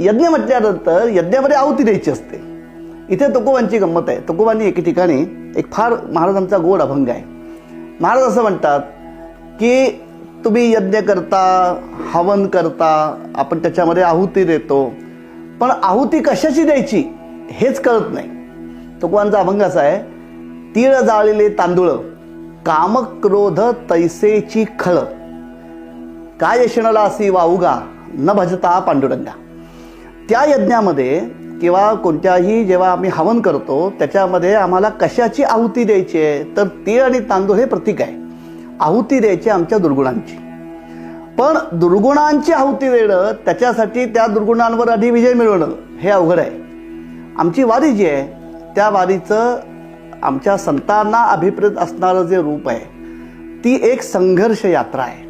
यज्ञ म्हटल्यानंतर यज्ञामध्ये आहुती द्यायची असते. इथे तुकोबांची गंमत आहे. तुकोबांनी एके ठिकाणी एक फार महाराजांचा गोड अभंग आहे. महाराज असं म्हणतात की तुम्ही यज्ञ करता हवन करता आपण त्याच्यामध्ये आहुती देतो. पण आहुती कशाची द्यायची हेच कळत नाही. तुकोबांचा अभंग असा आहे तीळ जाळलेले तांदूळ कामक्रोध तैसेची खळ. काय यशणाला असी वाऊगा न भजता पांडुरंगा. त्या यज्ञामध्ये किंवा कोणत्याही जेव्हा आम्ही हवन करतो त्याच्यामध्ये आम्हाला कशाची आहुती द्यायची आहे? तर तीळ आणि तांदूळ हे प्रतीक आहे. आहुती द्यायची आमच्या दुर्गुणांची. पण दुर्गुणांची आहुती देणं त्याच्यासाठी त्या दुर्गुणांवर आधी विजय मिळवणं हे अवघड आहे. आमची वारी जी आहे त्या वारीचं आमच्या संतांना अभिप्रेत असणारं जे रूप आहे ती एक संघर्ष यात्रा आहे.